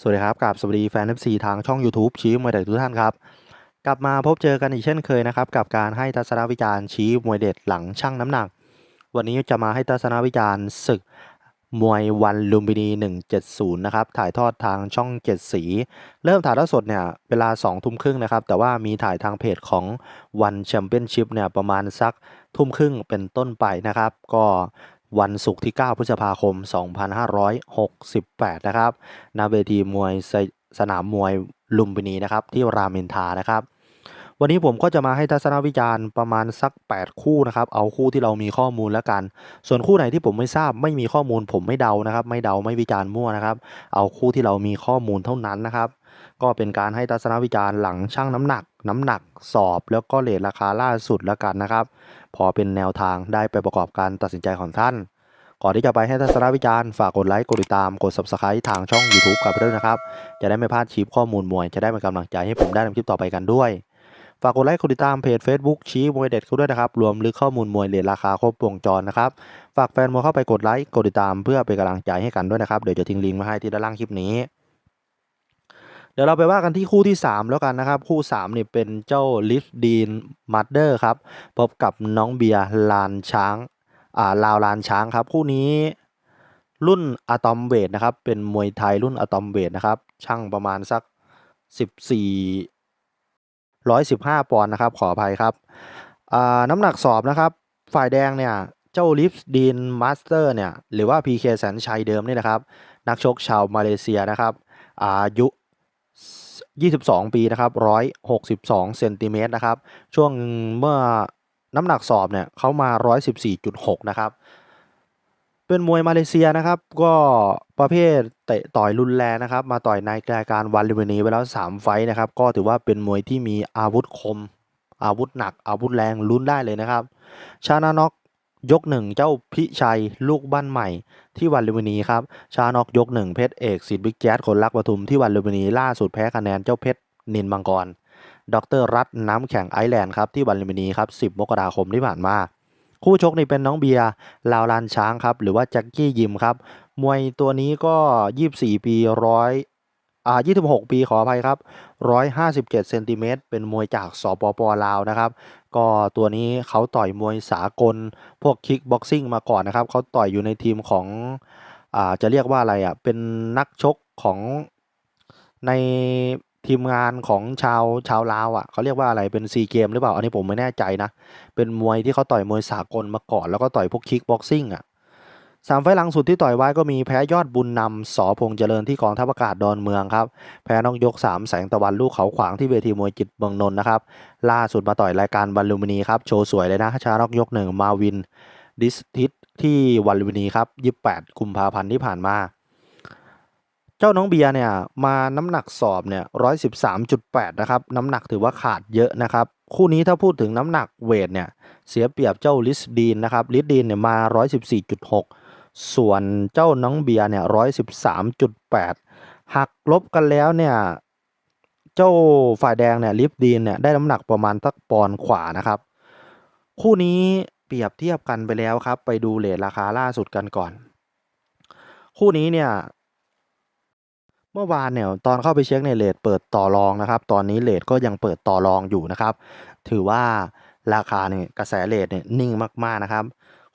สวัสดีครับกับสวัสดีแฟน FC ทางช่อง YouTube ชี้มวยเด็ดทุกท่านครับ กลับมาพบเจอกันอีกเช่นเคยนะครับ กับการให้ทัศนวิจารณ์ชี้มวยเด็ดหลังชั่งน้ำหนัก วันนี้จะมาให้ทัศนวิจารณ์ศึกมวยวันลุมพินี170 นะครับ ถ่ายทอดทางช่อง 7 สี เริ่มถ่ายทอดสดเนี่ย เวลา 2 ทุ่มครึ่งนะครับ แต่ว่ามีถ่ายทางเพจของวันแชมเปี้ยนชิพเนี่ย ประมาณสักทุ่มครึ่งเป็นต้นไปนะครับ ก็ วันศุกร์ที่ 9 พฤษภาคม 2568 นะครับณเวทีมวยสสนามมวยลุมพินีนะครับที่รามอินทานะครับ วันนี้ผมก็จะมาให้ทัศนวิจารณ์ประมาณสัก 8 คู่นะครับ เอาคู่ที่เรามีข้อมูลแล้วกัน ส่วนคู่ไหนที่ผมไม่ทราบไม่มีข้อมูล ผมไม่เดานะครับ ไม่เดาไม่วิจารณ์มั่วนะครับ เอาคู่ที่เรามีข้อมูลเท่านั้นนะครับ ก็เป็นการให้ทัศนวิจารณ์หลังชั่งน้ำหนัก น้ำหนักสอบ แล้วก็เลทราคาล่าสุดแล้วกันนะครับ พอเป็นแนวทางได้ไปประกอบการตัดสินใจของท่านก่อนที่จะไปให้ทัศนวิจารณ์ฝากกดไลค์ กดติดตาม กด subscribe ทางช่อง YouTube กับด้วยนะครับ จะได้ไม่พลาดคลิปข้อมูลมวย จะได้เป็นกำลังใจให้ผมได้ทำคลิปต่อไปกันด้วย ฝากกดไลค์กดติดตามเพจ Facebook ชี้มวยเด็ดเขาด้วยนะครับ รวมลึกข้อมูลมวยเลทราคาครบวงจรนะครับ ฝากแฟนมวยเข้าไปกดไลค์กดติดตามเพื่อเป็นกำลังใจให้กันด้วยนะครับ เดี๋ยวจะทิ้งลิงก์มาให้ที่ด้านล่างคลิปนี้ เดี๋ยวเราไปว่ากันที่คู่ที่ 3 แล้วกันนะครับ คู่3นี่เป็นเจ้าลิฟดีนมัดเดอร์ครับ พบกับน้องเบียร์ลานช้างอ่าลาวลานช้างครับ คู่นี้รุ่นอะตอมเวทนะครับ เป็นมวยไทยรุ่นอะตอมเวทนะครับ ช่างประมาณสัก 14 115 ปอนด์นะครับขออภัยครับน้ำหนักสอบนะครับ ฝ่ายแดงเนี่ยเจ้าลิฟดีนมาสเตอร์เนี่ยหรือว่า PK แสนชัยเดิมนี่นะครับ นักชกชาวมาเลเซียนะครับ อายุ 22 ปีนะครับ 162 เซนติเมตรนะครับ ช่วงเมื่อน้ำหนักสอบเนี่ยเขามา 114.6 นะครับ เป็นมวยมาเลเซียนะครับ ก็ประเภทเตะต่อยรุนแรงนะครับ มาต่อยในรายการวันลิเวนีไปแล้ว 3 ไฟนะครับ ก็ถือว่าเป็นมวยที่มีอาวุธคม อาวุธหนัก อาวุธแรงลุ้นได้เลยนะครับ ชานาน็อกยกหนึ่งเจ้าพิชัยลูกบ้านใหม่ที่วันลุมพินีครับ ชานอกยกหนึ่งเพชรเอกสิทธิ์บิ๊กแจ๊ดคนรักปทุมที่วันลุมพินีล่าสุดแพ้คะแนนเจ้าเพชรนินมังกร ดรรัตน์น้ำแข็งไอแลนด์ครับที่วันลุมพินีครับ 10 มกราคมที่ผ่านมา คู่ชกนี่เป็นน้องเบียร์ลาวลานช้างครับ หรือว่าแจ็คกี้ยิมครับ มวยตัวนี้ก็ 24 ปีร้อยอ่า26 ปีขออภัยครับ 157เซนติเมตรเป็นมวยจากสปปลาวนะครับ ก็ตัวนี้เขาต่อยมวยสากล พวกคิกบ็อกซิ่งมาก่อนนะครับ เขาต่อยอยู่ในทีมของอ่าจะเรียกว่าอะไรอะ เป็นนักชกของใน ทีมงานของชาวชาวลาวอะเขาเรียกว่าอะไรเป็นซีเกมหรือเปล่า อันนี้ผมไม่แน่ใจนะ เป็นมวยที่เขาต่อยมวยสากลมาก่อนแล้วก็ต่อยพวกคิกบ็อกซิ่งอะสามไฟล์หลังสุดที่ต่อยไว้ก็มีแพ้ยอดบุญนำสอพงเจริญที่กองทัพอากาศดอนเมืองครับแพ้น้องยก 3 แสงตะวันลูกเขาขวางที่เวทีมวยจิตเมืองนนท์นะครับล่าสุดมาต่อยรายการวันลุมพินีครับโชว์สวยเลยนะชานอกยกหนึ่งมาวินดิสทิตที่วันลุมินีครับ28กุมภาพันธ์ที่ผ่านมา เจ้าน้องเบียร์เนี่ยมาน้ำหนักสอบเนี่ย113.8นะครับน้ำหนักถือว่าขาดเยอะนะครับคู่นี้ถ้าพูดถึงน้ำหนักเวทเนี่ยเสียเปรียบเจ้าลิสดีนนะครับลิสดีนเนี่ยมา114.6ส่วนเจ้าน้องเบียร์เนี่ย113.8หักลบกันแล้วเนี่ยเจ้าฝ่ายแดงเนี่ยลิฟดีนเนี่ยได้น้ำหนักประมาณสักปอนขวานะครับ คู่นี้เปรียบเทียบกันไปแล้วครับ ไปดูเลทราคาล่าสุดกันก่อน คู่นี้เนี่ย เมื่อวานเนี่ยตอนเข้าไปเช็คในเลทเปิดต่อรองนะครับ ตอนนี้เลทก็ยังเปิดต่อรองอยู่นะครับ ถือว่าราคาเนี่ยกระแสเลทเนี่ยนิ่งมากๆนะครับ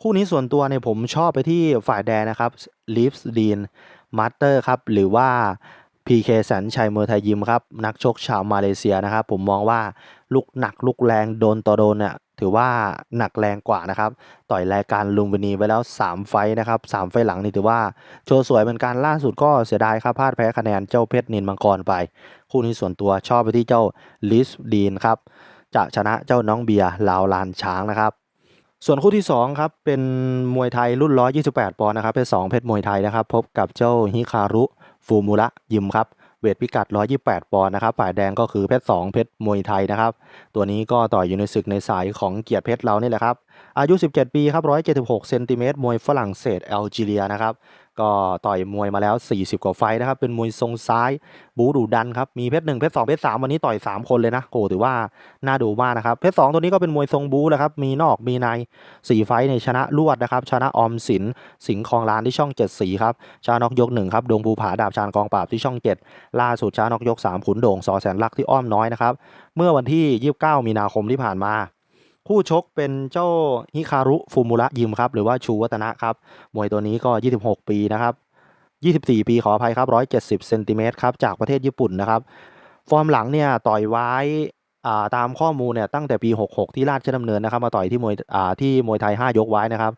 คู่นี้ส่วนตัวเนี่ยผมชอบไปที่ฝ่ายแดงนะครับลิฟส์ดีนมาสเตอร์ครับ หรือว่า PK แสนชัยเมอร์ไทยยิมครับ นักชกชาวมาเลเซียนะครับ ผมมองว่าลูกหนักลูกแรงโดนต่อโดนเนี่ย ถือว่าหนักแรงกว่านะครับ ต่อยรายการลุมพินีไว้แล้ว 3 ไฟนะครับ3ไฟหลังนี่ถือว่าโชว์สวยเป็นการล่าสุดก็เสียดายครับพลาดแพ้คะแนนเจ้าเพชรนินมังกรไป คู่นี้ส่วนตัวชอบไปที่เจ้าลิสดีนครับจะชนะเจ้าน้องเบียร์ลาวลานช้างนะครับส่วนคู่ที่2ครับเป็นมวยไทยรุ่น 128 ปอนด์นะครับเพชร2เพชรมวยไทยนะครับ พบกับเจ้าฮิคารุฟูมุระยิมครับ เวทพิกัด 128 ปอนด์นะครับ ฝ่ายแดงก็คือเพชร 2 เพชรมวยไทยนะครับ ตัวนี้ก็ต่อยอยู่ในศึกในสายของเกียรติเพชรเรานี่แหละครับ อายุ 17 ปีครับ 176 เซนติเมตร มวยฝรั่งเศสแอลจีเรียนะครับ ก็ต่อยมวยมาแล้ว 40 กว่าไฟนะครับ เป็นมวยทรงซ้ายบูดุดันครับ มีเพชรหนึ่งเพชรสองเพชรสามวันนี้ต่อย 3 คนเลยนะโอ้ถือว่าน่าดูมากนะครับ เพชรสองตัวนี้ก็เป็นมวยทรงบูแล้วครับ มีนอกมีในสี่ไฟในชนะรวดนะครับ ชนะออมสินสิงห์คลองลานที่ช่องเจ็ดสีครับ ชานอกยกหนึ่งครับ ดวงภูผาดาบชานกองปราบที่ช่องเจ็ดล่าสุดชานอกยกสามขุนโด่งสอแสนลักที่อ้อมน้อยนะครับ เมื่อวันที่ 29 มีนาคมที่ผ่านมา คู่ชกเป็นเจ้าฮิคารุฟูมุระยิมครับหรือว่าชูวัฒนะครับ มวยตัวนี้ก็ 26 ปีนะครับ 24 ปีขออภัยครับ 170เซนติเมตรครับจากประเทศญี่ปุ่นนะครับ ฟอร์มหลังเนี่ยต่อยไว้ตามข้อมูลเนี่ยตั้งแต่ปี 66 ที่ราชดำเนินนะครับมาต่อยที่มวยที่มวยไทย 5 ยกไว้นะครับ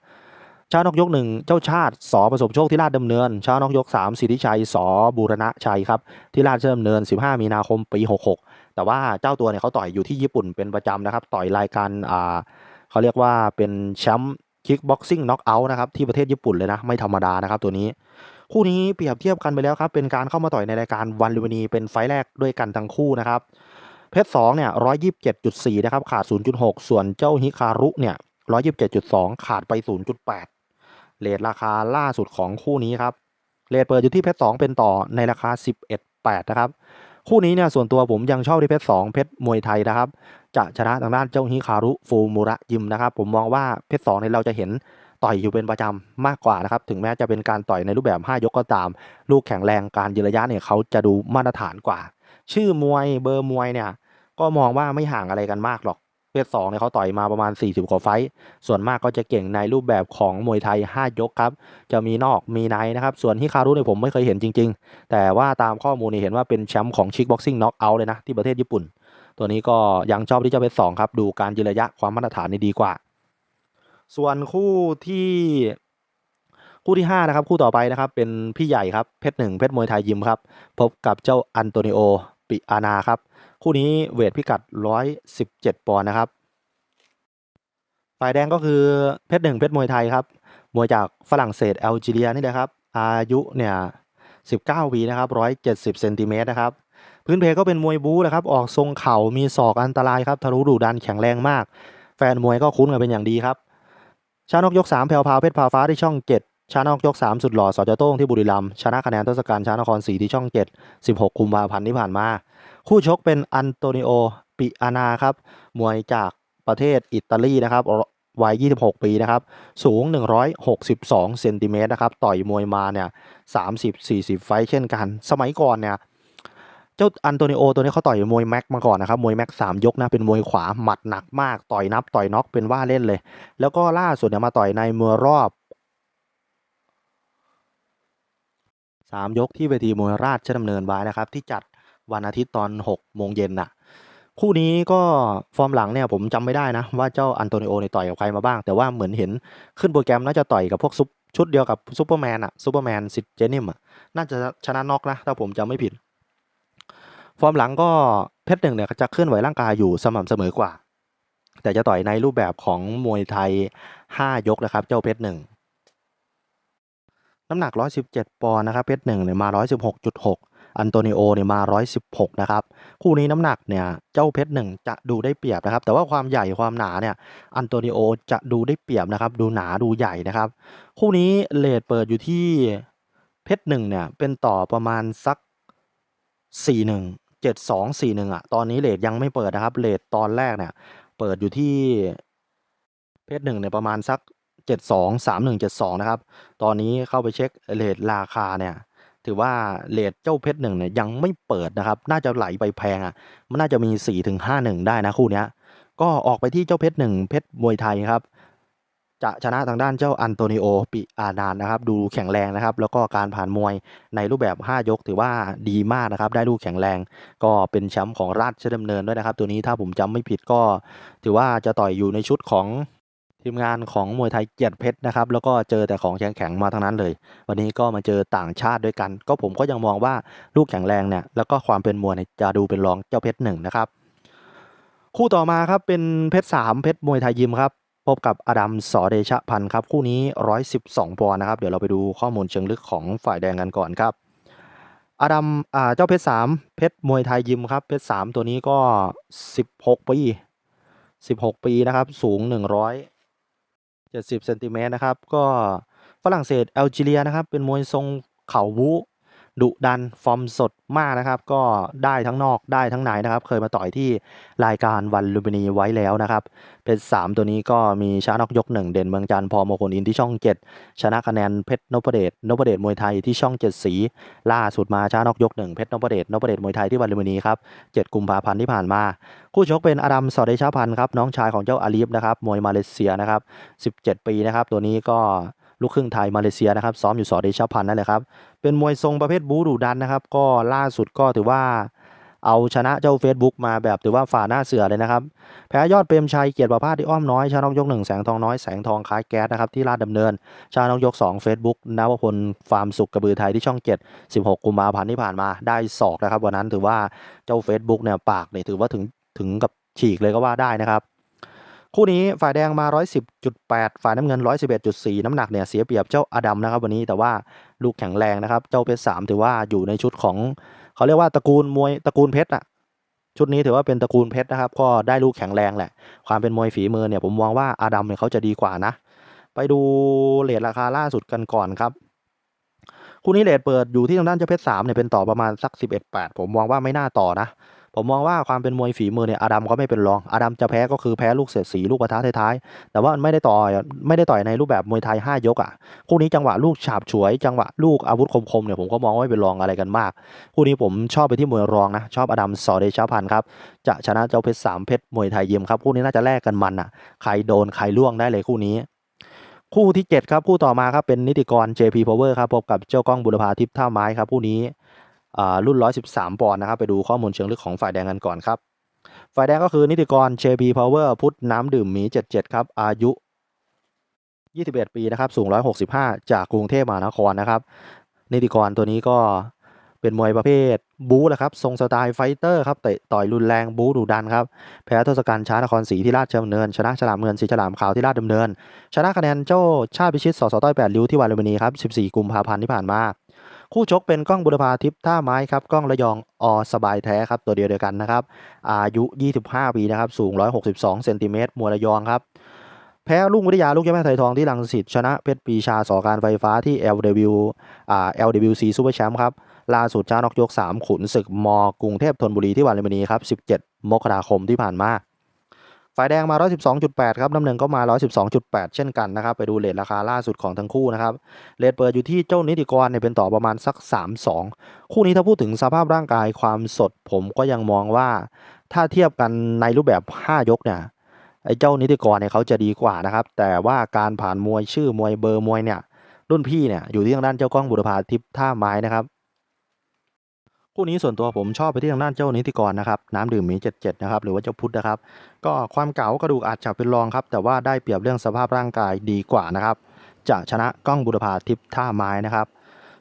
ชานกยกหนึ่งเจ้าชาติสอประสมโชคที่ราชดำเนินชานกยก3สิทธิชัยสอบูรณะชัยครับที่ราชดำเนิน 15 มีนาคมปี 66 แต่ว่าเจ้าตัวเนี่ยเขาต่อยอยู่ที่ญี่ปุ่นเป็นประจำนะครับ ต่อยรายการอ่าเขาเรียกว่าเป็นแชมป์คิกบ็อกซิ่งน็อกเอาท์นะครับที่ประเทศญี่ปุ่นเลยนะ ไม่ธรรมดานะครับตัวนี้ คู่นี้เปรียบเทียบกันไปแล้วครับ เป็นการเข้ามาต่อยในรายการวันลุมพินีเป็นไฟแรกด้วยกันทั้งคู่นะครับเพชรสองเนี่ยร้อยยี่สิบเจ็ดจุดสี่นะครับขาดศูนย์จุดหกส่วนเจ้าฮิคารุเนี่ยร้อยยี่สิบเจ็ดจุดสองขาดไปศูนย์จุดแปดเลทราคาล่าสุดของคู่นี้ครับเลทเปิดอยู่ที่เพชรสองเป็นต่อในราคาสิบเอ็ดแปดนะครับ คู่นี้เนี่ยส่วนตัวผมยังชอบที่เพชรสองเพชรมวยไทยนะครับ จะชนะทางด้านเจ้าฮิคารุฟูมูระยิมนะครับผมมองว่าเพชรสองเนี่ยเราจะเห็นต่อยอยู่เป็นประจำมากกว่านะครับ ถึงแม้จะเป็นการต่อยในรูปแบบ 5 ยกก็ตาม ลูกแข็งแรงการยืนระยะเนี่ยเขาจะดูมาตรฐานกว่า ชื่อมวยเบอร์มวยเนี่ย ก็มองว่าไม่ห่างอะไรกันมากหรอก เพชรสองเนี่ยเขาต่อยมาประมาณ 40 กว่าไฟต์ส่วนมากก็จะเก่งในรูปแบบของมวยไทย 5 ยกครับ จะมีนอกมีในนะครับ ส่วนฮิคารุเนี่ยผมไม่เคยเห็นจริง ๆ แต่ว่าตามข้อมูลเนี่ยเห็นว่าเป็นแชมป์ของชิคบ็อกซิ่งน็อกเอาท์เลยนะ ที่ประเทศญี่ปุ่น ตัวนี้ก็ยังชอบที่เจ้าเพชรสองครับ ดูการยืนระยะความมาตรฐานนี่ดีกว่า ส่วนคู่ที่คู่ที่5นะครับคู่ต่อไปนะครับเป็นพี่ใหญ่ครับเพชรหนึ่งเพชรมวยไทยยิมครับพบกับเจ้าอันโตนิโอ ปิอานาครับ คู่นี้เวทพิกัด 117 ปอนด์นะครับ ฝ่ายแดงก็คือเพชรหนึ่งเพชรมวยไทยครับ มวยจากฝรั่งเศสแอลจีเรียนี่แหละครับ อายุเนี่ย19ปีนะครับ 170เซนติเมตรนะครับ พื้นเพก็เป็นมวยบู๊แหละครับ ออกทรงเข่ามีศอกอันตรายครับ ทะลุดุดันแข็งแรงมาก แฟนมวยก็คุ้นกันเป็นอย่างดีครับ ชานกยก 3 แผ่วพาวเพชรพาฟ้าที่ช่อง 7 ชานกยก3สุดหล่อสอจโต้งที่บุรีรัมย์ชนะคะแนนทศกัณฐ์ชานครศรีที่ช่อง 7 16กุมภาพันธ์ที่ผ่านมา คู่ชกเป็นอันโตนิโอปิอานาครับ มวยจากประเทศอิตาลีนะครับวัย 26 ปีนะครับ สูง 162 เซนติเมตรนะครับ ต่อยมวยมาเนี่ย 30-40 ไฟเช่นกัน สมัยก่อนเนี่ย เจ้าอันโตนิโอตัวนี้เขาต่อยมวยแม็กมาก่อนนะครับ มวยแม็กสามยกนะ เป็นมวยขวาหมัดหนักมาก ต่อยนับ ต่อยน็อกเป็นว่าเล่นเลย แล้วก็ล่าสุดเนี่ยมาต่อยในมวยรอบ สามยกที่เวทีมวยราชดำเนินไว้นะครับ ที่จัดวันอาทิตย์ตอน6โมงเย็นน่ะคู่นี้ก็ฟอร์มหลังเนี่ยผมจำไม่ได้นะ ว่าเจ้าอันโตนิโอเนี่ยต่อยกับใครมาบ้าง แต่ว่าเหมือนเห็นขึ้นโปรแกรมน่าจะต่อยกับพวกซุปชุดเดียวกับซูเปอร์แมนอะซูเปอร์แมนสิทธิ์เจนิมอะน่าจะชนะน็อกนะ ถ้าผมจำไม่ผิด ฟอร์มหลังก็เพชรหนึ่งเนี่ยจะเคลื่อนไหวร่างกายอยู่สม่ำเสมอกว่า แต่จะต่อยในรูปแบบของมวยไทย 5 ยกนะครับ เจ้าเพชรหนึ่ง น้ำหนัก 117 ปอนด์นะครับเพชรหนึ่งเนี่ยมา 116.6 อันโตนิโอเนี่ยมา 116 นะครับ คู่นี้น้ำหนักเนี่ยเจ้าเพชรหนึ่งจะดูได้เปรียบนะครับ แต่ว่าความใหญ่ความหนาเนี่ยอันโตนิโอจะดูได้เปรียบนะครับ ดูหนาดูใหญ่นะครับ คู่นี้เลทเปิดอยู่ที่เพชรหนึ่งเนี่ยเป็นต่อประมาณสัก 41 72 41อะตอนนี้เลทยังไม่เปิดนะครับเลทตอนแรกเนี่ยเปิดอยู่ที่เพชรหนึ่งเนี่ยประมาณสัก 72 31 72 นะครับ ตอนนี้เข้าไปเช็คเลทราคาเนี่ย ถือว่าเลทเจ้าเพชรหนึ่งเนี่ยยังไม่เปิดนะครับ น่าจะไหลไปแพงอะ มันน่าจะมี 4-5-1 ได้นะคู่เนี้ย ก็ออกไปที่เจ้าเพชรหนึ่งเพชรมวยไทยครับ จะชนะทางด้านเจ้าอันโตนิโอปิอาดานนะครับ ดูแข็งแรงนะครับ แล้วก็การผ่านมวยในรูปแบบ 5 ยกถือว่าดีมากนะครับ ได้ลูกแข็งแรง ก็เป็นแชมป์ของราชดำเนินด้วยนะครับ ตัวนี้ถ้าผมจำไม่ผิดก็ ถือว่าจะต่อยอยู่ในชุดของ ทีมงานของมวยไทยเกียรติเพชรนะครับแล้วก็เจอแต่ของแข็งๆมาทั้งนั้นเลย วันนี้ก็มาเจอต่างชาติด้วยกัน ก็ผมก็ยังมองว่าลูกแข็งแรงเนี่ยแล้วก็ความเป็นมวยจะดูเป็นรองเจ้าเพชรหนึ่งนะครับ คู่ต่อมาครับเป็นเพชรสามเพชรมวยไทยยิมครับพบกับอดัมสอเดชะพันธ์ครับคู่นี้ 112ปอนด์นะครับเดี๋ยวเราไปดูข้อมูลเชิงลึกของฝ่ายแดงกันก่อนครับอดัมอ่าเจ้าเพชรสามเพชรมวยไทยยิมครับเพชรสามตัวนี้ก็ 16 ปี 16 ปีนะครับสูง 70เซนติเมตรนะครับ ก็ฝรั่งเศสแอลจีเรียนะครับ เป็นมวยทรงเข่าวู ดุดันฟอร์มสดมากนะครับ ก็ได้ทั้งนอกได้ทั้งในนะครับ เคยมาต่อยที่รายการวันลุมพินีไว้แล้วนะครับเพชรสามตัวนี้ก็มีชนะนอกยกหนึ่งเด่นเมืองจันทร์พอมงคลอินที่ช่อง 7 ชนะคะแนนเพชรนพเดชนพเดชมวยไทยที่ช่อง 7 สี ล่าสุดมาชนะนอกยกหนึ่งเพชรนพเดชนพเดชมวยไทยที่วันลุมพินีครับ7กุมภาพันธ์ที่ผ่านมา คู่ชกเป็นอดัมสอดเดชาพันธ์ครับน้องชายของเจ้าอาลีฟนะครับมวยมาเลเซียนะครับ17 ปีนะครับตัวนี้ก็ ลูกครึ่งไทยมาเลเซียนะครับซ้อมอยู่สอเดชพันธ์นั่นแหละครับเป็นมวยทรงประเภทบูดุดันนะครับก็ล่าสุดก็ถือว่าเอาชนะเจ้า Facebook มาแบบถือว่าฝ่าหน้าเสือเลยนะครับ แพ้ยอดเปรมชัยเกียรติประภาสที่อ้อมน้อยชนะนกยกหนึ่งแสงทองน้อยแสงทองคล้ายแก๊สนะครับที่ลาดดำเนินชนะนกยก 2 Facebook นวพลฟาร์มสุขกระบือไทยที่ช่อง 7 16 กุมภาพันธ์ที่ผ่านมาได้ศอกนะครับ วันนั้นถือว่าเจ้า Facebook เนี่ยปากเนี่ยถือว่าถึงถึงกับฉีกเลยก็ว่าได้นะครับ คู่นี้ฝ่ายแดงมา 110.8 ฝ่ายน้ำเงิน 111.4 น้ำหนักเนี่ยเสียเปรียบเจ้าอดัมนะครับวันนี้แต่ว่าลูกแข็งแรงนะครับ เจ้าเพชรสามถือว่าอยู่ในชุดของ เขาเรียกว่าตระกูลมวยตระกูลเพชรอะชุดนี้ถือว่าเป็นตระกูลเพชรนะครับ ก็ได้ลูกแข็งแรงแหละ ความเป็นมวยฝีมือเนี่ยผมมองว่าอาดัมเนี่ยเขาจะดีกว่านะ ไปดูเลทราคาล่าสุดกันก่อนครับคู่นี้เลทเปิดอยู่ที่ทางด้านเจ้าเพชรสามเนี่ยเป็นต่อประมาณสัก 11 8 ผมมองว่าไม่น่าต่อนะ ผมมองว่าความเป็นมวยฝีมือเนี่ยอาดัมก็ไม่เป็นรองอาดัมจะแพ้ก็คือแพ้ลูกเสียดสีลูกปะทะท้ายๆแต่ว่าไม่ได้ต่อยไม่ได้ต่อยในรูปแบบมวยไทย 5 ยกอะคู่นี้จังหวะลูกฉาบฉวย จังหวะลูกอาวุธคมๆเนี่ยผมก็มองว่าไม่เป็นรองอะไรกันมาก คู่นี้ผมชอบไปที่มวยรองนะชอบอาดัมสอเดชาพันธ์ครับจะชนะเจ้าเพชรสามเพชรมวยไทยยิมครับคู่นี้น่าจะแลกกันมันอะใครโดนใครล่วงได้เลยคู่นี้คู่ที่ 7 ครับ คู่ต่อมาครับ เป็นนิติกร JP Power ครับ พบกับเจ้ากล้องบุรพาทิพย์ท่าไม้ครับ คู่นี้ รุ่น 113 ปอนด์นะครับ ไปดูข้อมูลเชิงลึกของฝ่ายแดงกันก่อนครับ ฝ่ายแดงก็คือนิติกร JP Power พุทธน้ำดื่มหมี 77 ครับ อายุ 21 ปีนะครับ สูง 165 จากกรุงเทพมหานครนะครับ นิติกรตัวนี้ก็เป็นมวยประเภทบู๊แหละครับ ทรงสไตล์ไฟเตอร์ครับเตะต่อยรุนแรงบู๊ดุดันครับ แพ้ทศกัณฐ์ช้านครศรีที่ราชดำเนิน ชนะฉลามเงินสีฉลามขาวที่ราชดำเนิน ชนะคะแนนเจ้าชาติพิชิตสสต้อยแปดริ้วที่วาลุมพินีครับ 14 กุมภาพันธ์ที่ผ่านมา คู่ชกเป็นกล้องบุรพาทิพย์ท่าไม้ครับกล้องระยองอสบายแท้ครับตัวเดียวเดียวกันนะครับอายุ 25 ปีนะครับสูง 162เซนติเมตรมวยระยองครับแพ้ลุงวิทยาลูกเจ้าแม่ไทยทองที่ลังสิตชนะเพชรปีชาสอการไฟฟ้าที่ LW อ่า LWC ซูเปอร์แชมป์ครับล่าสุดชานอกยก 3 ขุนศึกมกรุงเทพธนบุรีที่วาลุมพินีครับ 17 มกราคมที่ผ่านมา ฝ่ายแดงมา 112.8 ครับน้ำเงินก็มา 112.8 เช่นกันนะครับ ไปดูเลทราคาล่าสุดของทั้งคู่นะครับ เลทเปิดอยู่ที่เจ้านิติกรเนี่ยเป็นต่อประมาณสัก 3-2 คู่นี้ถ้าพูดถึงสภาพร่างกายความสดผมก็ยังมองว่า ถ้าเทียบกันในรูปแบบ 5 ยกเนี่ยไอ้เจ้านิติกรเนี่ยเขาจะดีกว่านะครับ แต่ว่าการผ่านมวยชื่อมวยเบอร์มวยเนี่ยรุ่นพี่เนี่ยอยู่ที่ทางด้านเจ้ากล้องบุรพาทิพย์ท่าไม้นะครับ คู่นี้ส่วนตัวผมชอบไปที่ทางด้านเจ้านิติกรนะครับน้ำดื่มมี77นะครับหรือว่าเจ้าพุทธนะครับ ก็ความเก๋ากระดูกอาจจะเป็นรองครับ แต่ว่าได้เปรียบเรื่องสภาพร่างกายดีกว่านะครับ จะชนะกล้องบุรพาทิพท่าไม้นะครับ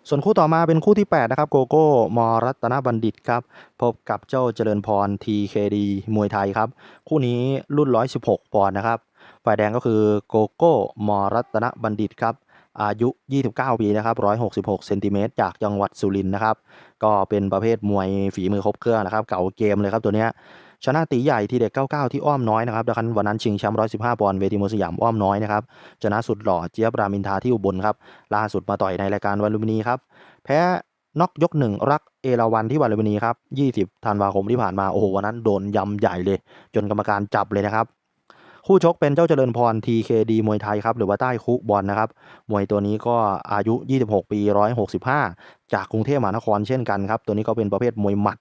ส่วนคู่ต่อมาเป็นคู่ที่ 8 นะครับ โกโก้มรัตนบัณฑิตครับพบกับเจ้าเจริญพร TKD มวยไทยครับ คู่นี้รุ่น 116 ปอนด์นะครับฝ่ายแดงก็คือโกโก้มรัตนบัณฑิตครับ อายุ 29 ปีนะครับ 166 เซนติเมตรจากจังหวัดสุรินทร์นะครับ ก็เป็นประเภทมวยฝีมือครบเครื่องนะครับ เก่าเกมเลยครับตัวเนี้ย ชนะตีใหญ่ทีเด็ก 99 ที่อ้อมน้อยนะครับดังนั้นวันนั้นชิงแชมป์ 115 ปอนด์เวทีมวยสยามอ้อมน้อยนะครับ ชนะสุดหล่อเจี๊ยบรามินทาที่อุบลครับ ล่าสุดมาต่อยในรายการวันลุมพินีครับ แพ้น็อกยกหนึ่งรักเอราวันที่วันลุมพินีครับ 20 ธันวาคมที่ผ่านมา โอ้โห วันนั้นโดนยำใหญ่เลย จนกรรมการจับเลยนะครับ คู่ชกเป็นเจ้าเจริญพร TKD มวยไทยครับ หรือว่าใต้คุบอลนะครับ มวยตัวนี้ก็อายุ 26 ปี 165 จากกรุงเทพมหานครเช่นกันครับ ตัวนี้ก็เป็นประเภทมวยหมัด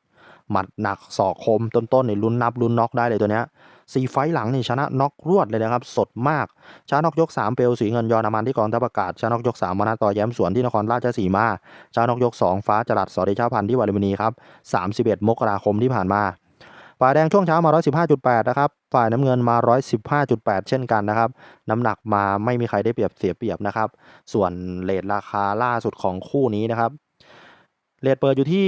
หมัดหนักศอกคม ต้นๆในลุ้นนับลุ้นน็อกได้เลยตัวเนี้ยสีไฟต์หลังนี่ชนะน็อกรวดเลยนะครับ สดมาก ชนะน็อกยก 3 เปลวสีเงินยอนามันที่กองทัพอากาศ ชนะน็อกยก 3มนาต่อแย้มสวนที่นครราชสีมา ชนะน็อกยก 2 ฟ้าจรัสสอเดชาพันธ์ที่วาลุมพินีครับ 31 มกราคมที่ผ่านมา ฝ่ายแดงช่วงเช้ามา 115.8 นะครับ ฝ่ายน้ำเงินมา 115.8 เช่นกันนะครับ น้ำหนักมาไม่มีใครได้เปรียบเสียเปรียบนะครับ ส่วนเลทราคาล่าสุดของคู่นี้นะครับเลทเปิดอยู่ที่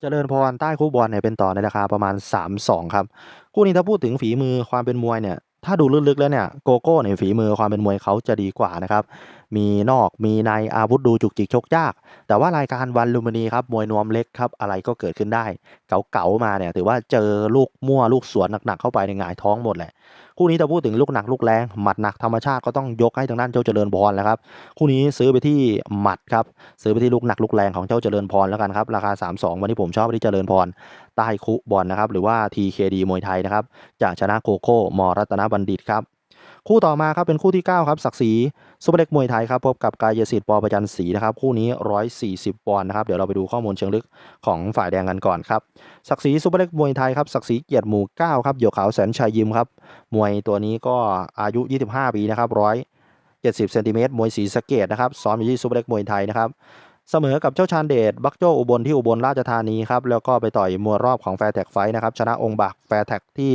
เจริญพรใต้คู่บอลเนี่ยเป็นต่อในราคาประมาณ 3-2 ครับ คู่นี้ถ้าพูดถึงฝีมือความเป็นมวยเนี่ย ถ้าดูลึกๆแล้วเนี่ยโกโก้เนี่ยฝีมือความเป็นมวยเขาจะดีกว่านะครับ มีนอกมีในอาวุธดูจุกจิกชกยาก แต่ว่ารายการวันลุมพินีครับมวยนวมเล็กครับอะไรก็เกิดขึ้นได้ เก๋าๆมาเนี่ยถือว่าเจอลูกมั่วลูกสวนหนักๆเข้าไปในหงายท้องหมดแหละคู่นี้จะพูดถึงลูกหนักลูกแรงหมัดหนักธรรมชาติก็ต้องยกให้ทางด้านเจ้าเจริญพรแล้วครับคู่นี้ซื้อไปที่หมัดครับซื้อไปที่ลูกหนักลูกแรงของเจ้าเจริญพรแล้วกันครับราคา 3-2 วันนี้ผมชอบไปที่เจริญพร ต้คุบอลนะครับหรือว่า TKD มวยไทยนะครับจะชนะโกโก้มรัตนบัณฑิตครับคู่ต่อมาครับเป็นคู่ที่ 9 ครับศักดิ์ศรีซุปเปอร์เล็กมวยไทยครับพบกับกายสิทธิ์ปอประจันศรีนะครับคู่นี้ 140 ปอนด์นะครับเดี๋ยวเราไปดูข้อมูลเชิงลึกของฝ่ายแดงกันก่อนครับศักดิ์ศรีซุปเปอร์เล็กมวยไทยครับศักดิ์ศรีเกียรติหมู่9ครับหยกขาวแสนชัยยิมครับมวยตัวนี้ก็อายุ 25 ปีนะครับ170เซนติเมตรมวยศรีสะเกดนะครับซ้อมอยู่ที่ซุปเปอร์เล็กมวยไทยนะครับ เสมอกับเจ้าชานเดชบักโจอุบลที่อุบลราชธานีครับแล้วก็ไปต่อยมวยรอบของแฟร์แท็กไฟนะครับชนะองค์บักแฟร์แท็กที่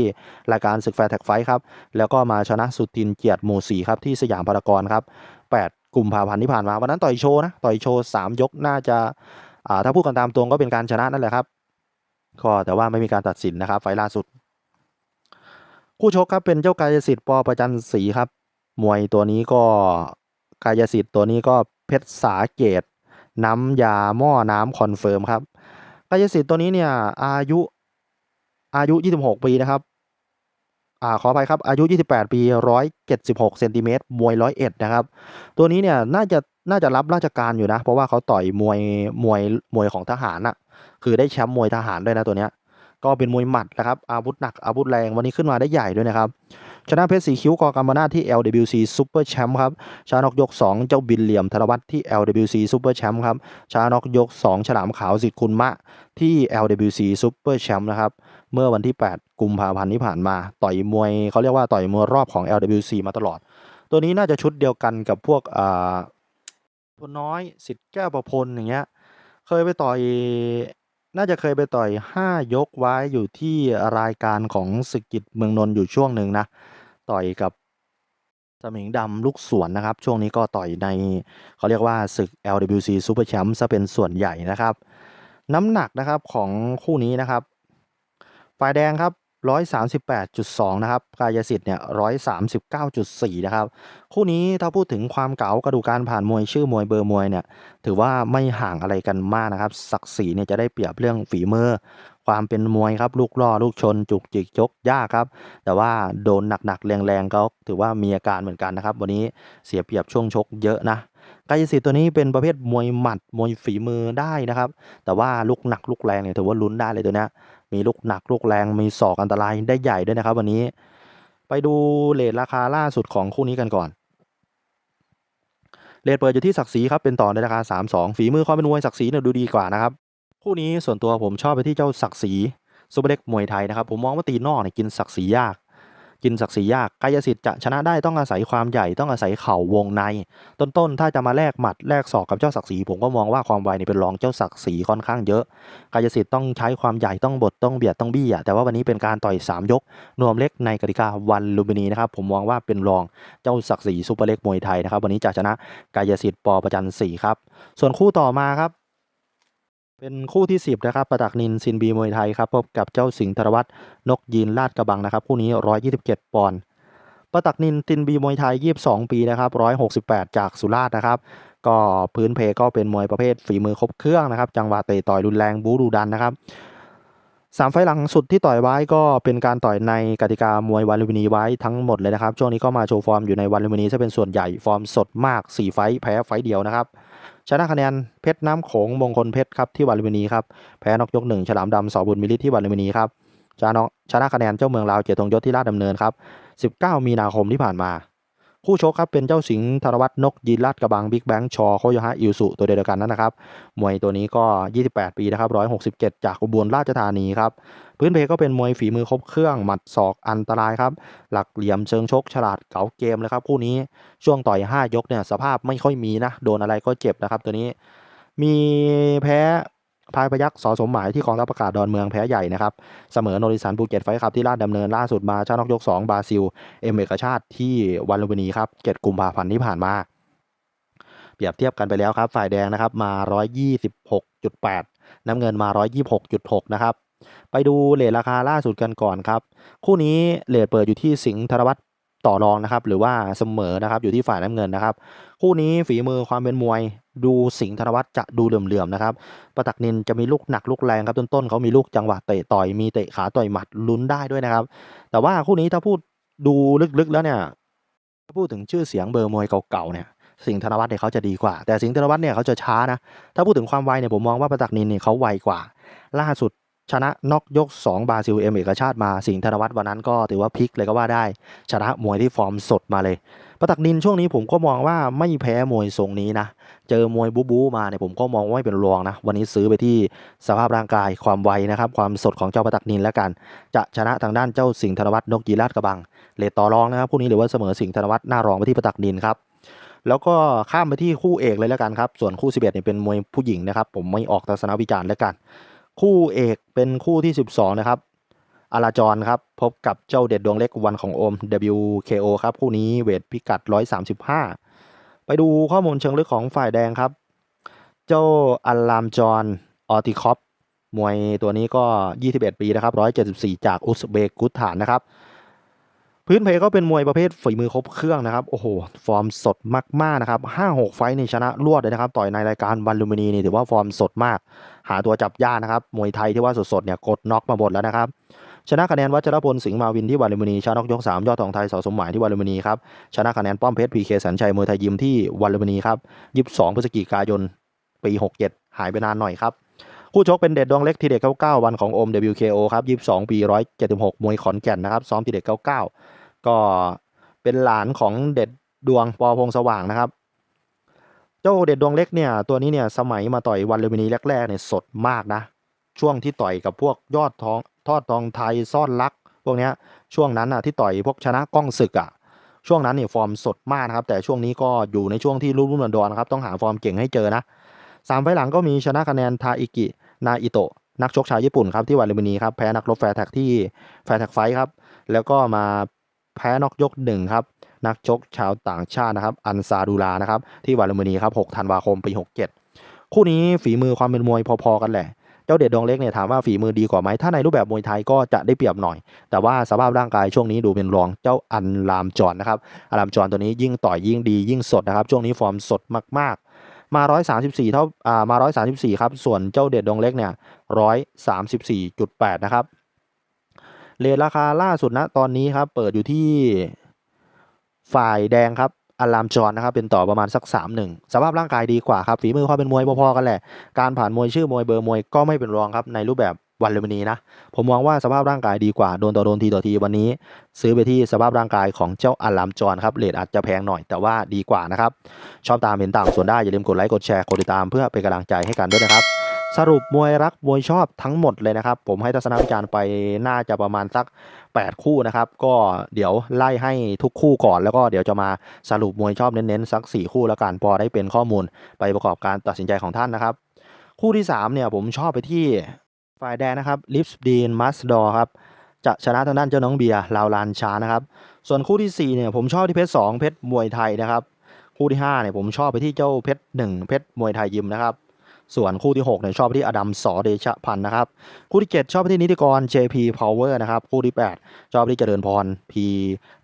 รายการศึกแฟร์แท็กไฟครับแล้วก็มาชนะสุทินเกียรติหมู่สีครับที่สยามพารากอนครับ8กุมภาพันธ์ที่ผ่านมาวันนั้นต่อยโชว์นะต่อยโชว์3ยกน่าจะอ่าถ้าพูดกันตามตรงก็เป็นการชนะนั่นแหละครับก็แต่ว่าไม่มีการตัดสินนะครับไฟล์ล่าสุด คู่ชกครับเป็นเจ้ากายสิทธิ์ปอประจันศรีครับ มวยตัวนี้ก็กายสิทธิ์ตัวนี้ก็เพชรสาเกต น้ำยาหม้อน้ำคอนเฟิร์มครับกายสิทธิ์ตัวนี้เนี่ยอายุอายุ 26 ปีนะครับอ่าขออภัยครับ อายุ 28 ปี 176เซนติเมตรมวย 101 นะครับ ตัวนี้เนี่ยน่าจะน่าจะรับราชการอยู่นะ เพราะว่าเขาต่อยมวยมวยมวยของทหารน่ะ คือได้แชมป์มวยทหารด้วยนะตัวเนี้ย ก็เป็นมวยหมัดนะครับ อาวุธหนักอาวุธแรงวันนี้ขึ้นมาได้ใหญ่ด้วยนะครับ ชนะเพชรสีคิ้วกอกรรมนาที่ LWC Super Champ ครับชนะนกยก 2 เจ้าบินเหลี่ยมธนวัฒน์ที่ LWC Super Champ ครับชนะนกยก 2 ฉลามขาวสิทธิ์คุณมะที่ LWC Super Champ นะครับ เมื่อวันที่ 8 กุมภาพันธ์ที่ผ่านมา ต่อยมวยเขาเรียกว่าต่อยมวยรอบของ LWC มาตลอด ตัวนี้น่าจะชุดเดียวกันกับพวกอ่าพลน้อยสิทธิ์แก้วประพลอย่างเงี้ย เคยไปต่อยน่าจะเคยไปต่อย 5 ยกไว้อยู่ที่รายการของศึกกิจเมืองนนท์อยู่ช่วงหนึ่งนะ ต่อยกับสมิงดำลูกสวนนะครับ ช่วงนี้ก็ต่อยในเขาเรียกว่าศึก LWC Super Champ ซะเป็นส่วนใหญ่นะครับ น้ำหนักนะครับของคู่นี้นะครับ ฝ่ายแดงครับ 138.2 นะครับ กายสิทธิ์เนี่ย 139.4 นะครับ คู่นี้ถ้าพูดถึงความเก๋ากระดูกการผ่านมวยชื่อมวยเบอร์มวยเนี่ย ถือว่าไม่ห่างอะไรกันมากนะครับ ศักดิ์ศรีเนี่ยจะได้เปรียบเรื่องฝีมือ ความเป็นมวยครับ ลูกล่อ ลูกชน จุกจิกจกยากครับ แต่ว่าโดนหนักๆ แรงๆเขาถือว่ามีอาการเหมือนกันนะครับ วันนี้เสียเปรียบช่วงชกเยอะนะกายสิทธิ์ตัวนี้เป็นประเภทมวยหมัด มวยฝีมือได้นะครับ แต่ว่าลูกหนักลูกแรงเนี่ยถือว่าลุ้นได้เลยตัวเนี้ย มีลูกหนักลูกแรงมีศอกอันตรายได้ใหญ่ด้วยนะครับ วันนี้ไปดูเลทราคาล่าสุดของคู่นี้กันก่อนเลทเปิดอยู่ที่ศักดิ์ศรีครับเป็นต่อในราคา 3-2 ฝีมือความเป็นมวยศักดิ์ศรีเนี่ยดูดีกว่านะครับคู่นี้ส่วนตัวผมชอบไปที่เจ้าศักดิ์ศรีซูเปอร์เล็กมวยไทยนะครับผมมองว่าตีนอกเนี่ยกินศักดิ์ศรียาก กินศักดิ์ศรียากกายสิทธิ์จะชนะได้ต้องอาศัยความใหญ่ต้องอาศัยเข่าวงใน ต้นๆ ถ้าจะมาแลกหมัดแลกศอกกับเจ้าศักดิ์ศรีผมก็มองว่าความไวนี่เป็นรองเจ้าศักดิ์ศรีค่อนข้างเยอะกายสิทธิ์ต้องใช้ความใหญ่ต้องบดต้องเบียดต้องบี้อะแต่ว่าวันนี้เป็นการต่อย 3 ยก นวมเล็กในกติกาวันลุมพินีนะครับผมมองว่าเป็นรองเจ้าศักดิ์ศรีซูเปอร์เล็กมวยไทยนะครับวันนี้จะชนะกายสิทธิ์ปอประจันศรีครับส่วนคู่ต่อมาครับ เป็นคู่ที่ 10 นะครับ ประตักนินซินบีมวยไทยครับ พบกับเจ้าสิงห์ธรวัฒน์นกยีนลาดกระบังนะครับ คู่นี้ 127 ปอนด์ ประตักนินซินบีมวยไทย 22 ปีนะครับ 168 จากสุราษฎร์นะครับ ก็พื้นเพก็เป็นมวยประเภทฝีมือครบเครื่องนะครับ จังหวะเตะต่อยรุนแรงบู๊ดูดันนะครับสามไฟล์หลังสุดที่ต่อยไว้ก็เป็นการต่อยในกติกามวยวันลุมพินีไว้ทั้งหมดเลยนะครับ ช่วงนี้ก็มาโชว์ฟอร์มอยู่ในวันลุมพินีซะเป็นส่วนใหญ่ฟอร์มสดมาก 4 ไฟล์แพ้ไฟล์เดียวนะครับ ชนะคะแนนเพชรน้ำโขงมงคลเพชรครับที่วาลิมินีครับแพ้นกยกหนึ่งฉลามดำสอบุญมิลิที่วาลิมินีครับชนะชนะคะแนนเจ้าเมืองลาวเจตงยศที่ราชดำเนินครับ 19 มีนาคมที่ผ่านมา คู่ชกครับเป็นเจ้าสิงห์ธนวัฒน์นกยีนลาดกระบังบิ๊กแบงค์ชอโคโยฮะอิวสุตัวเดียวกันนั่นนะครับ มวยตัวนี้ก็ 28 ปีนะครับ 167 จากอุบลราชธานีครับ พื้นเพก็เป็นมวยฝีมือครบเครื่องหมัดศอกอันตรายครับ หลักเหลี่ยมเชิงชกฉลาดเก๋าเกมเลยครับคู่นี้ช่วงต่อย 5 ยกเนี่ยสภาพไม่ค่อยมีนะ โดนอะไรก็เจ็บนะครับตัวนี้ มีแพ้ พายพยักษ์สอสมหมายที่กองทัพอากาศดอนเมืองแพ้ใหญ่นะครับ เสมอโนริสันภูเก็ตไฟครับที่ลาดดำเนินล่าสุดมาชาตินอกยก 2 บราซิล เอ็มเอกชาติที่วันลุมพินีครับเจ็ดกุมภาพันธ์ที่ผ่านมา เปรียบเทียบกันไปแล้วครับ ฝ่ายแดงนะครับมา 126.8 น้ำเงินมา 126.6 นะครับ ไปดูเลทราคาล่าสุดกันก่อนครับ คู่นี้เลทเปิดอยู่ที่สิงห์ธนวัฒน์ ต่อรองนะครับ หรือว่าเสมอนะครับอยู่ที่ฝ่ายน้ำเงินนะครับ คู่นี้ฝีมือความเป็นมวย ดูสิงห์ธนวัฒน์จะดูเหลื่อมๆนะครับประตักนินจะมีลูกหนักลูกแรงครับต้นๆเขามีลูกจังหวะเตะต่อยมีเตะขาต่อยหมัดลุ้นได้ด้วยนะครับ แต่ว่าคู่นี้ถ้าพูดดูลึกๆแล้วเนี่ยถ้าพูดถึงชื่อเสียงเบอร์มวยเก่าๆเนี่ยสิงห์ธนวัฒน์เนี่ยเขาจะดีกว่า แต่สิงห์ธนวัฒน์เนี่ยเขาจะช้านะ ถ้าพูดถึงความไวเนี่ยผมมองว่าประตักนินเนี่ยเขาไวกว่า ล่าสุด ชนะน็อกยก 2 บาซิลเอ็มเอกชาติมาสิงห์ธนวัฒน์วันนั้นก็ถือว่าพลิกเลยก็ว่าได้ ชนะมวยที่ฟอร์มสดมาเลยประตักนินช่วงนี้ผมก็มองว่าไม่แพ้มวยทรงนี้นะ เจอมวยบูบูมาเนี่ยผมก็มองว่าไม่เป็นรองนะ วันนี้ซื้อไปที่สภาพร่างกายความไวนะครับ ความสดของเจ้าประตักนินแล้วกัน จะชนะทางด้านเจ้าสิงห์ธนวัฒน์นกยีราชกระบังเลตต่อรองนะครับคู่นี้หรือว่าเสมอสิงห์ธนวัฒน์หน้ารองไปที่ประตักนินครับแล้วก็ข้ามไปที่คู่เอกเลยแล้วกันครับส่วนคู่ 11เนี่ยเป็นมวยผู้หญิงนะครับผมไม่ออกทัศนวิจารณ์แล้วกัน คู่เอกเป็นคู่ที่ 12 นะครับอาราจรครับ พบกับเจ้าเด็ดดวงเล็กวันของโอม WKO ครับ คู่นี้เวทพิกัด 135 ไปดูข้อมูลเชิงลึกของฝ่ายแดงครับ เจ้าอัลลามจอนออติคอปมวยตัวนี้ก็ 21 ปีนะครับ 174 จากอุซเบกุสถานนะครับ พื้นเพก็เป็นมวยประเภทฝีมือครบเครื่องนะครับโอ้โหฟอร์มสดมากๆนะครับ5-6ไฟต์นี่ชนะรวดเลยนะครับต่อยในรายการวันลูมินีนี่ถือว่าฟอร์มสดมาก หาตัวจับยากนะครับมวยไทยที่ว่าสดๆเนี่ยกดน็อกมาหมดแล้วนะครับชนะคะแนนวัชรพลสิงห์มาวินที่วันลูมินีชนะน็อกยก3ยอดทองไทยสอสมหมายที่วันลูมินีครับชนะคะแนนป้อมเพชรพีเคสัญชัยมวยไทยยิมที่วันลูมินีครับ22พฤศจิกายนปี67หายไปนานหน่อยครับ คู่ชกเป็นเด็ดดวงเล็กทีเด็ด99 วันของโอม WKO ครับ22 ปี 176 มวยขอนแก่นนะครับ ซ้อมทีเด็ด99 ก็เป็นหลานของเด็ดดวงปอพงสว่างนะครับ เจ้าเด็ดดวงเล็กเนี่ย ตัวนี้เนี่ยสมัยมาต่อยวันเลมินีแรกๆเนี่ยสดมากนะ ช่วงที่ต่อยกับพวกยอดทองทอดทองไทยซ่อนรัก พวกเนี้ยช่วงนั้นอะที่ต่อยพวกชนะก้องศึกอะช่วงนั้นเนี่ยฟอร์มสดมากนะครับแต่ช่วงนี้ก็อยู่ในช่วงที่รุ่มรุ่มดอนๆนะครับต้องหาฟอร์มเก่งให้เจอนะสามไฟหลังก็มีชนะคะแนนทาอิกิ นาอิโตะนักชกชาวญี่ปุ่นครับที่วันลูมินีครับแพ้นักรบแฟร์แท็กที่แฟร์แท็กไฟท์ครับแล้วก็มาแพ้นอกยกหนึ่งครับนักชกชาวต่างชาตินะครับอันซาดูลานะครับที่วาลูมินีครับ6ธันวาคมปี 67 คู่นี้ฝีมือความเป็นมวยพอๆกันแหละเจ้าเด็ดดวงเล็กเนี่ยถามว่าฝีมือดีกว่าไหม ถ้าในรูปแบบมวยไทยก็จะได้เปรียบหน่อย แต่ว่าสภาพร่างกายช่วงนี้ดูเป็นรองเจ้าอันลามจอนนะครับอันลามจอนตัวนี้ยิ่งต่อยยิ่งดียิ่งสดนะครับ ช่วงนี้ฟอร์มสดมากๆ มา 134 เท่าอ่ามา 134 ครับ ส่วนเจ้าเด็ดดงเล็กเนี่ย 134.8 นะครับเรทราคาล่าสุดนะตอนนี้ครับ เปิดอยู่ที่ฝ่ายแดงครับอัลลามจอนนะครับ เป็นต่อประมาณสัก3-1สภาพร่างกายดีกว่าครับ ฝีมือความเป็นมวยพอๆกันแหละ การผ่านมวยชื่อมวยเบอร์มวยก็ไม่เป็นรองครับ ในรูปแบบ วันเลมินีนะ ผมมองว่าสภาพร่างกายดีกว่า โดนต่อโดนทีต่อทีวันนี้ ซื้อไปที่สภาพร่างกายของเจ้าอัลลามจอนครับเรทอาจจะแพงหน่อยแต่ว่าดีกว่านะครับ ชอบตามเห็นต่างส่วนได้อย่าลืมกดไลค์กดแชร์กดติดตามเพื่อเป็นกำลังใจให้กันด้วยนะครับ สรุปมวยรักมวยชอบทั้งหมดเลยนะครับ ผมให้ทัศนวิจารณ์ไปน่าจะประมาณสัก 8 คู่นะครับ ก็เดี๋ยวไล่ให้ทุกคู่ก่อน แล้วก็เดี๋ยวจะมาสรุปมวยชอบเน้นๆสัก 4 คู่แล้วกันพอได้เป็นข้อมูลไปประกอบการตัดสินใจของท่านนะครับ คู่ที่3เนี่ยผมชอบไปที่ ฝ่ายแดงนะครับลิฟส์ดีนมัสดอครับจะชนะทางด้านเจ้าน้องเบียร์ลาวลานชานะครับ ส่วนคู่ที่ 4เนี่ยผมชอบที่เพชร2เพชรมวยไทยนะครับ คู่ที่5เนี่ยผมชอบไปที่เจ้าเพชร1เพชรมวยไทยยิมนะครับ ส่วนคู่ที่6เนี่ยชอบไปที่อดัมสอเดชพันธ์นะครับ คู่ที่ 7 ชอบไปที่นิติกร JP Power นะครับ คู่ที่ 8 ชอบไปที่เจริญพร P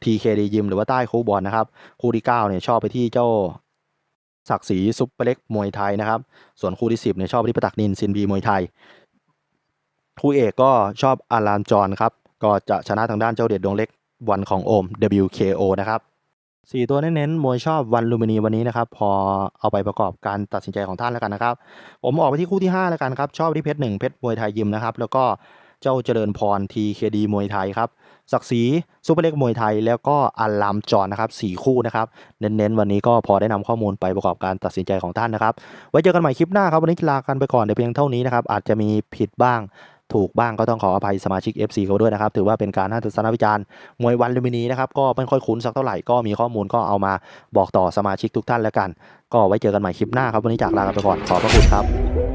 TKD ยิมหรือว่าใต้คูบอลนะครับ คู่ที่9เนี่ยชอบไปที่เจ้าศักดิ์ศรีซุปเปอร์เล็กมวยไทยนะครับ ส่วนคู่ที่ 10เนี่ยชอบไปที่ประตักนินซินบีมวยไทย คู่เอกก็ชอบอารามจอนครับ ก็จะชนะทางด้านเจ้าเด็ดดวงเล็กวันของโอม WKO นะครับสี่ตัวเน้นๆมวยชอบวันลูมินีวันนี้นะครับ พอเอาไปประกอบการตัดสินใจของท่านแล้วกันนะครับ ผมออกไปที่คู่ที่ 5 แล้วกันครับ ชอบที่เพชรหนึ่งเพชรมวยไทยยิมนะครับ แล้วก็เจ้าเจริญพร TKD มวยไทยครับศักดิ์ศรีซูเปอร์เล็กมวยไทย แล้วก็อัลลามจอนนะครับสี่คู่นะครับ เน้นๆ วันนี้ก็พอได้นำข้อมูลไปประกอบการตัดสินใจของท่านนะครับ ไว้เจอกันใหม่คลิปหน้าครับ วันนี้ลากันไปก่อนแต่เพียงเท่านี้นะครับ อาจจะมีผิดบ้าง ถูกบ้างก็ต้องขออภัยสมาชิก FC เขาด้วยนะครับ ถือว่าเป็นการให้ทัศนวิจารณ์มวยวันลูมินีนะครับก็ไม่ค่อยคุ้นสักเท่าไหร่ก็มีข้อมูลก็เอามาบอกต่อสมาชิกทุกท่านแล้วกัน ก็ไว้เจอกันใหม่คลิปหน้าครับวันนี้จากลาไปก่อนขอบพระคุณครับ